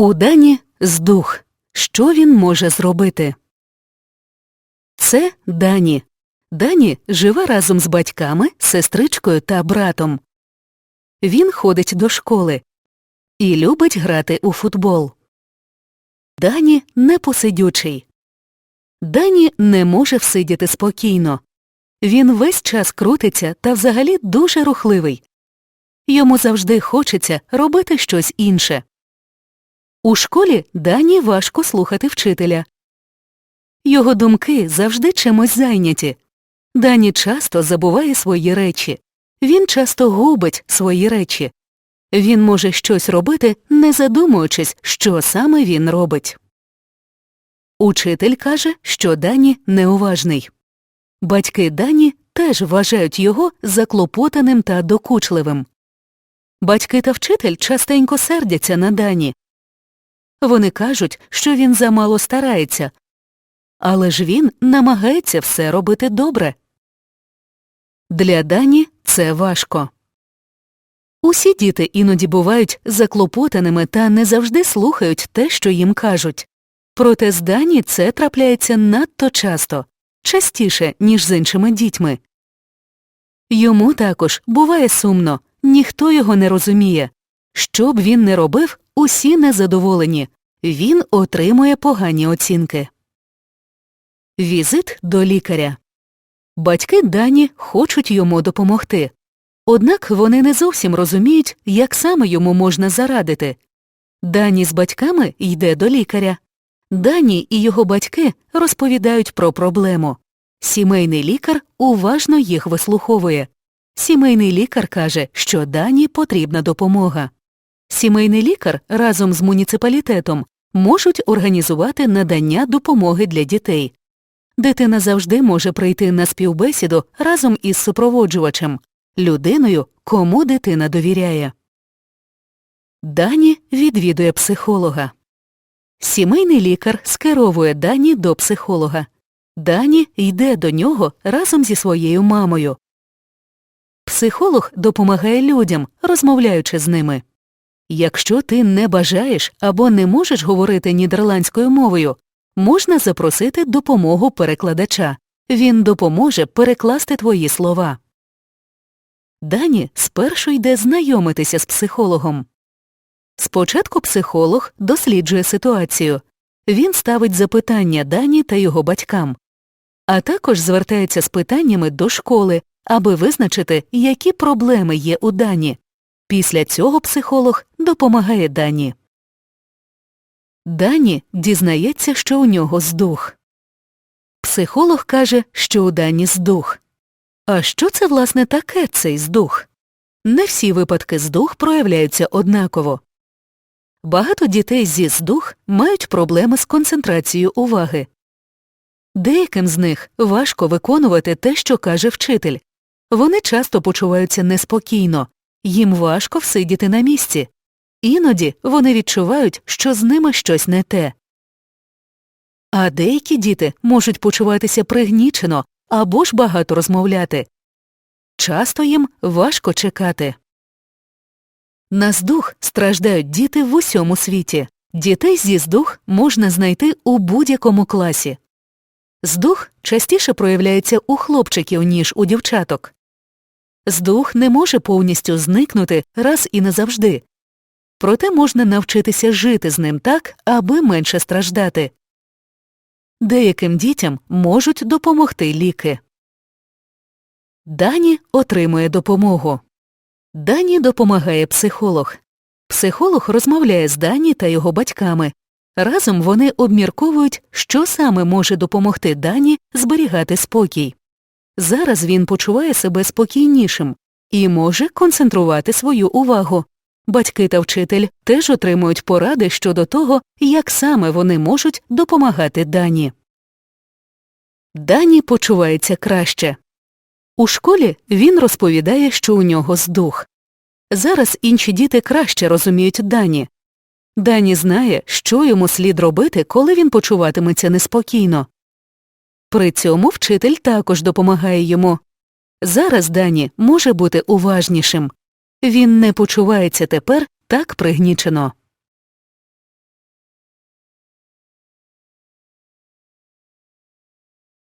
У Дані здух. Що він може зробити? Це Дані. Дані живе разом з батьками, сестричкою та братом. Він ходить до школи і любить грати у футбол. Дані непосидючий. Дані не може всидіти спокійно. Він весь час крутиться та взагалі дуже рухливий. Йому завжди хочеться робити щось інше. У школі Дані важко слухати вчителя. Його думки завжди чимось зайняті. Дані часто забуває свої речі. Він часто губить свої речі. Він може щось робити, не задумуючись, що саме він робить. Учитель каже, що Дані неуважний. Батьки Дані теж вважають його заклопотаним та докучливим. Батьки та вчитель частенько сердяться на Дані. Вони кажуть, що він замало старається, але ж він намагається все робити добре. Для Дані це важко. Усі діти іноді бувають заклопотаними та не завжди слухають те, що їм кажуть. Проте з Дані це трапляється надто часто, частіше, ніж з іншими дітьми. Йому також буває сумно, ніхто його не розуміє. Що б він не робив, усі незадоволені. Він отримує погані оцінки. Візит до лікаря. Батьки Дані хочуть йому допомогти. Однак вони не зовсім розуміють, як саме йому можна зарадити. Дані з батьками йде до лікаря. Дані і його батьки розповідають про проблему. Сімейний лікар уважно їх вислуховує. Сімейний лікар каже, що Дані потрібна допомога. Сімейний лікар разом з муніципалітетом можуть організувати надання допомоги для дітей. Дитина завжди може прийти на співбесіду разом із супроводжувачем, людиною, кому дитина довіряє. Дані відвідує психолога. Сімейний лікар скеровує Дані до психолога. Дані йде до нього разом зі своєю мамою. Психолог допомагає людям, розмовляючи з ними. Якщо ти не бажаєш або не можеш говорити нідерландською мовою, можна запросити допомогу перекладача. Він допоможе перекласти твої слова. Дані спершу йде знайомитися з психологом. Спочатку психолог досліджує ситуацію. Він ставить запитання Дані та його батькам, а також звертається з питаннями до школи, аби визначити, які проблеми є у Дані. Після цього психолог допомагає Дані. Дані дізнається, що у нього здух. Психолог каже, що у Дані здух. А що це, власне, таке цей здух? Не всі випадки здух проявляються однаково. Багато дітей зі здух мають проблеми з концентрацією уваги. Деяким з них важко виконувати те, що каже вчитель. Вони часто почуваються неспокійно, їм важко всидіти на місці. Іноді вони відчувають, що з ними щось не те. А деякі діти можуть почуватися пригнічено або ж багато розмовляти. Часто їм важко чекати. На здух страждають діти в усьому світі. Дітей зі здух можна знайти у будь-якому класі. Здух частіше проявляється у хлопчиків, ніж у дівчаток. Здух не може повністю зникнути раз і назавжди. Проте можна навчитися жити з ним так, аби менше страждати. Деяким дітям можуть допомогти ліки. Дані отримує допомогу. Дані допомагає психолог. Психолог розмовляє з Дані та його батьками. Разом вони обмірковують, що саме може допомогти Дані зберігати спокій. Зараз він почуває себе спокійнішим і може концентрувати свою увагу. Батьки та вчитель теж отримують поради щодо того, як саме вони можуть допомагати Дані. Дані почувається краще. У школі він розповідає, що у нього здух. Зараз інші діти краще розуміють Дані. Дані знає, що йому слід робити, коли він почуватиметься неспокійно. При цьому вчитель також допомагає йому. Зараз Дані може бути уважнішим. Він не почувається тепер так пригнічено.